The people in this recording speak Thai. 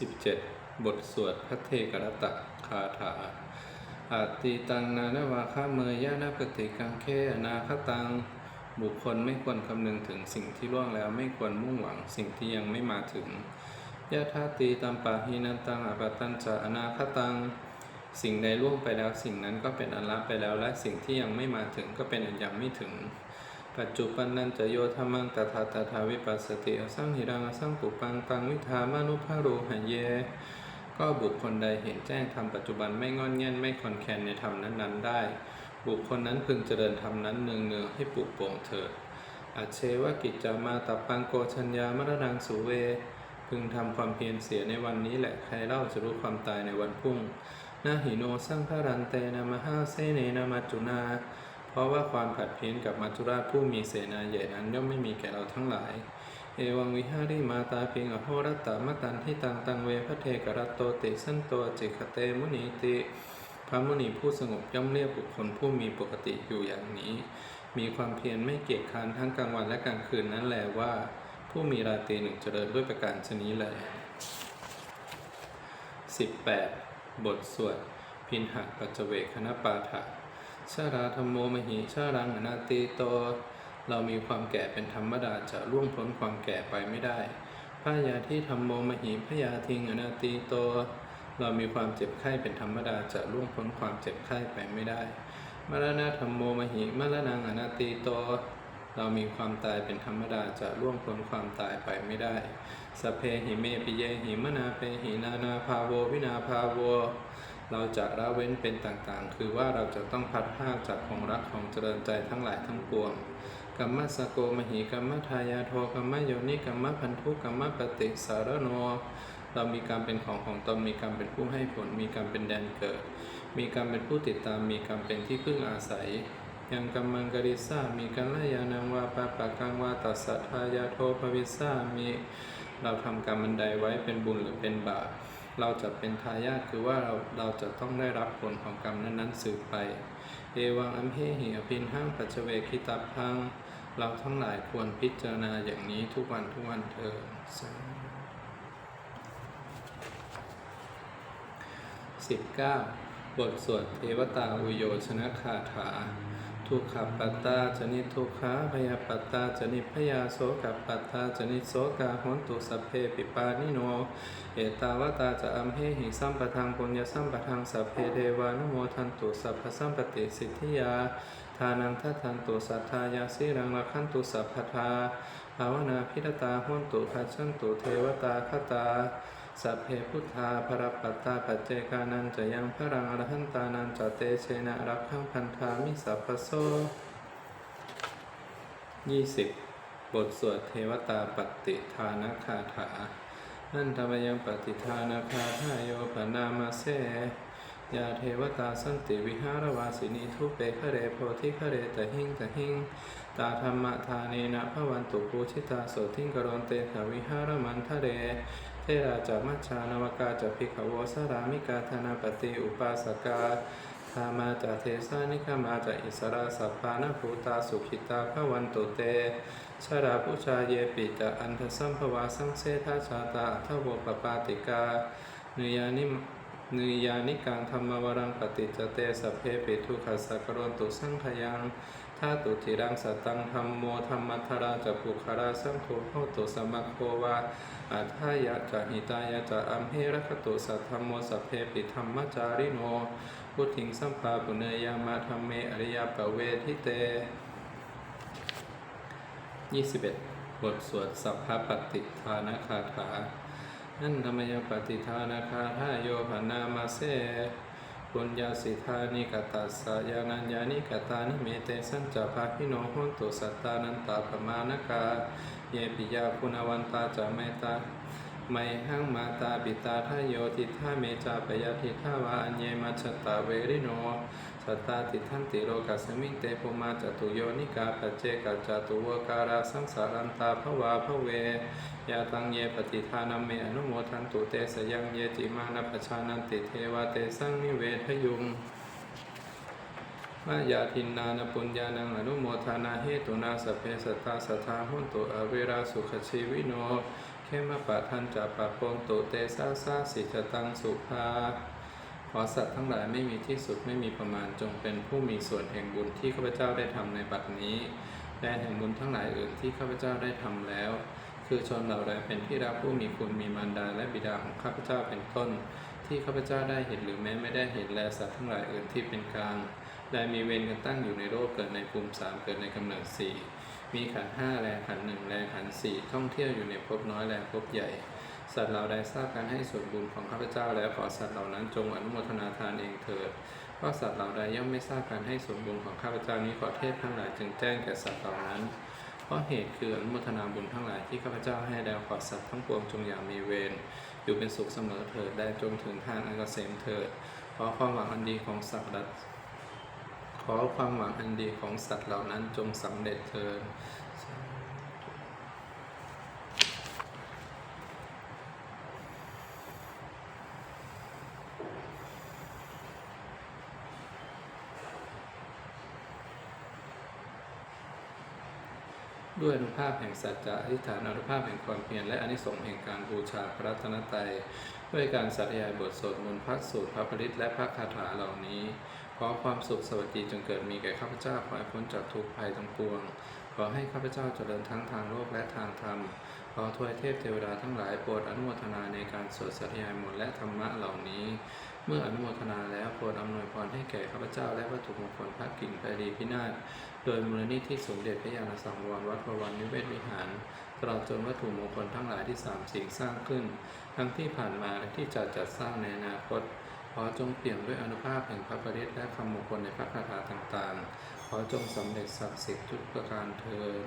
17 บทสวดพระเทกรตะคาถาอาติตังนานาวาคาเมยยะนาปฏิกังเคอนาคตัง บุคคลไม่ควรคำนึงถึงสิ่งที่ล่วงแล้วไม่ควรมุ่งหวังสิ่งที่ยังไม่มาถึงยะธาตีตัมปาหินันตังอปตัญจะอนาคตัง สิ่งใดล่วงไปแล้วสิ่งนั้นก็เป็นอันละไปแล้วและสิ่งที่ยังไม่มาถึงก็เป็นอันยังไม่ถึง ปัจจุบันนันจะโยธรรมังตถาตถาวิปัสสติอสังหิรังอสังปุปังตังวิธามานุภาโรหะเย ก็บุคคลใดเห็นแจ้งธรรมปัจจุบันไม่งอนแง่นไม่คอนแคนในธรรมนั้นๆได้ บุคคลนั้นพึงเจริญธรรมนั้นเนืองเนืองๆให้ปลุกโปร่งเถิดอาเชวกิจจามาตับปังโกชัญญามรณังสุเว พึงทำความเพียรเสียในวันนี้แหละใครเล่าจะรู้ความตายในวันพุ่งนาหิโนสร้างพระรันเตนะมหาเสเนนะมัจจุนา เพราะว่าความผัดเพี้ยนกับมัจจุราชผู้มีเสนาใหญ่นั้นย่อมไม่มีแก่เราทั้งหลาย เอวังวิหาริมาตาเพียงอโหรัตตมตันที่ตังตังเวพระเทกรัตโตติสันโตจิกเตมุนีติพระมุนีผู้สงบย่อมเรียกบุคคลผู้มีปกติอยู่อย่างนี้ มีความเพียรไม่เกียจค้านทั้งกลางวันและกลางคืนนั้นแหละว่า ผู้มีราตรีหนึ่งเจริญด้วยประการชนี้แล18 บทสวดพินหะปัจเจเวคณปาฐะ ชาราธรรมโมมหิชารังอนาติโต เรามีความแก่เป็นธรรมดาจะล่วงพ้นความแก่ไปไม่ได้พระยาที่ธรรมโมมหิพยาทิงอนาติโต เรามีความเจ็บไข้เป็นธรรมดาจะล่วงพ้นความเจ็บไข้ไปไม่ได้ มรณะธรรมโมมหิมรณังอนาติโต เรามีความตายเป็นธรรมดาจะล่วงพ้นความตายไปไม่ได้สเพหิเมปิเยหิมนาเปหินานาภาโววินาภาโว เราจะละเว้นเป็นต่างๆ คือว่าเราจะต้องพัดพรากจากของรักของเจริญใจทั้งหลายทั้งปวงกัมมัสสโกมหิกัมมทายาโทกัมมโยนิกัมมพันธุกัมมปฏิสารโน เรามีการเป็นของของตนมีการเป็นผู้ให้ผล มีการเป็นแดนเกิด มีการเป็นผู้ติดตาม มีการเป็นที่พึ่งอาศัยยังกัมมังกริสามีกัลยาณังวาปะปะกังวาตัสสะทายาโทภวิสสามี เราทำกรรมอันใดไว้เป็นบุญหรือเป็นบาป เราจะเป็นทายาทคือว่าเราเราจะต้องได้รับผลของกรรมนั้นๆสืบไป เอวังอัมเพหิอภินหังปัจเจเวคิตัพพัง เราทั้งหลายควรพิจารณาอย่างนี้ทุกวันทุกวันเถิดสาสิบเก้าบทสวดเทวตาอุโยชนะคาถา ทุกขปัตตาจนิทุกขาพยาปัตตาจนิพยาโสกปัตตาจนิโสกาหนตุสัพเพปิปานิโน เอตาวตาจะอัมเหหิสัมปทังปุญญสัมปทังสัพเพเทวานุโมทันตุสัพพสัมปติสิทธิยาทานังทัทันตุสัทธายาสิรังรักขันตุสัพพทาภาวนาพิรตาหุนตุพัชชันตุเทวตาคตา สัพเพพุทธาภรปัตตาปัจเจกานันจะยังพรังอรหันตานันจะเตเชนะรักขังพันธามิสัพพโสยี่สิบบทสวดเทวตาปฏิทานคาถา นันทมยังปฏิทานาคาทายโยปนามาเสยาเทวตาสันติวิหารวาสินีทุเปคะเรโพธิคะเรตหิงตหิงตาธรรมทาเนนะพระวันตุปูชิตาโสทิงกรณเตถาวิหารมันทะเร ราจามัชชานวกาจะพิขโวสรามิกาธนาปฏิอุปาสกาธามาจะเทสานิคามาจะอิสราสัพพานภูตาสุขิตาพระวันตุเตชาราพุชาเยปิจะอันทสัมภวาสังเสทาชาตาทวปปาติกาเนยานิเนยานิกังธรรมวรังปฏิจเตสเพปิทุขัสสกรณตุสังขยัง ทาตุทิรังสัตตังธรรมโมธรรมัทราจะปุคาราสังโฆโหตุสมัคโควาอัฏฐายะจะหิตายะจะอัมเหรคตุสัทธรรมโมสัพเพปิธรรมจาริโนพุทธิงสัมปาปุเนยามาธรรมเมอริยปเวทิเต 21 บทสวดสัพพปฏิทานคาถา นั่นธรรมยปฏิทานคาถาโยภนามาเส ปุญญาสิทานิกตัสสะยานัญญานิกตานิเมเตสัญจภาคิโนโหนตุสัตตานันตาปมานกา เยปิยาคุณวันตาจะเมตตาไมหังมาตาปิตาทายโยทิทาเมจาปยาทิทาวาอัญเยมัชตาเวริโน ตตาติทันติโลกัสมิเตภุมาจตุโยนิกาปเจกัจจตุวการาสังสารันตาภวาภเวยาตังเยปฏิทานัมเมอนุโมทันตุเตสยังเยจิมานปชานันติเทวาเตสังนิเวทยุงมายาทินนานปุญญานังอนุโมทานาเหตุนาสเพสตาสทาหุนตุอเวราสุขชีวิโนเขมปะทันจะปะโปงตุเตซาซาสิจตังสุภา ขอสัตว์ทั้งหลายไม่มีที่สุดไม่มีประมาณจงเป็นผู้มีส่วนแห่งบุญที่ข้าพเจ้าได้ทำในบัดนี้และแห่งบุญทั้งหลายอื่นที่ข้าพเจ้าได้ทำแล้ว คือชนเหล่าใดเป็นที่รักผู้มีคุณมีมารดาและบิดาของข้าพเจ้าเป็นต้น ที่ข้าพเจ้าได้เห็นหรือแม้ไม่ได้เห็นแลสัตว์ทั้งหลายอื่นที่เป็นกลางและมีเวรกันตั้งอยู่ในโลกเกิดในภูมิสามเกิดในกำเนิดสี่มีขันห้าแลขันหนึ่งแลขันสี่ท่องเที่ยวอยู่ในภพน้อยแลภพใหญ่ สัตว์เหล่าใดทราบการให้ส่วนบุญของข้าพเจ้าแล้วขอสัตว์เหล่านั้นจงอนุโมทนาทานเองเถิดเพราะสัตว์เหล่าใดย่อมไม่ทราบการให้ส่วนบุญของข้าพเจ้านี้ขอเทพทั้งหลายจึงแจ้งแก่สัตว์เหล่านั้น เพราะเหตุคืออนุโมทนาบุญทั้งหลายที่ข้าพเจ้าให้แล้วขอสัตว์ทั้งปวงจงอย่างมีเวรอยู่เป็นสุขเสมอเถิดได้จงถึงทางอันเกษมเถิดขอความหวังอันดีของสัตว์ขอความหวังอันดีของสัตว์เหล่านั้นจงสำเร็จเถิด ด้วยอนุภาพแห่งสัจจะอธิษฐานอนุภาพแห่งความเพียรและอนิสงส์แห่งการบูชาพระรัตนตรัยด้วยการสัตยายบทสวดมนต์พระสูตรพระปริตและพระคาถาเหล่านี้ ขอความสุขสวัสดีจงเกิดมีแก่ข้าพเจ้าขอให้พ้นจากทุกภัยทั้งปวง ขอให้ข้าพเจ้าเจริญทั้งทางโลกและทางธรรม ขอทวยเทพเทวดาทั้งหลายโปรดอนุโมทนาในการสวดสัตยายมนต์และธรรมะเหล่านี้ เมื่ออนุโมทนาแล้วโปรดอำนวยพรให้แก่ข้าพเจ้าและวัตถุมงคลพระกิ่งไพรีพินาศ โดยมูลนิธิสมเด็จพระยาณสังวรวัดประวันนิเวศวิหาร ตลอดจนวัตถุมงคลทั้งหลายที่สามสิ่งสร้างขึ้น ทั้งที่ผ่านมาและที่จะจัดสร้างในอนาคตขอจงเปี่ยมด้วยอนุภาพแห่งพระปริตและคำมงคลในพระคาถาต่างๆ ขอจงสำเร็จศักดิ์สิทธิ์ทุกประการเทอญ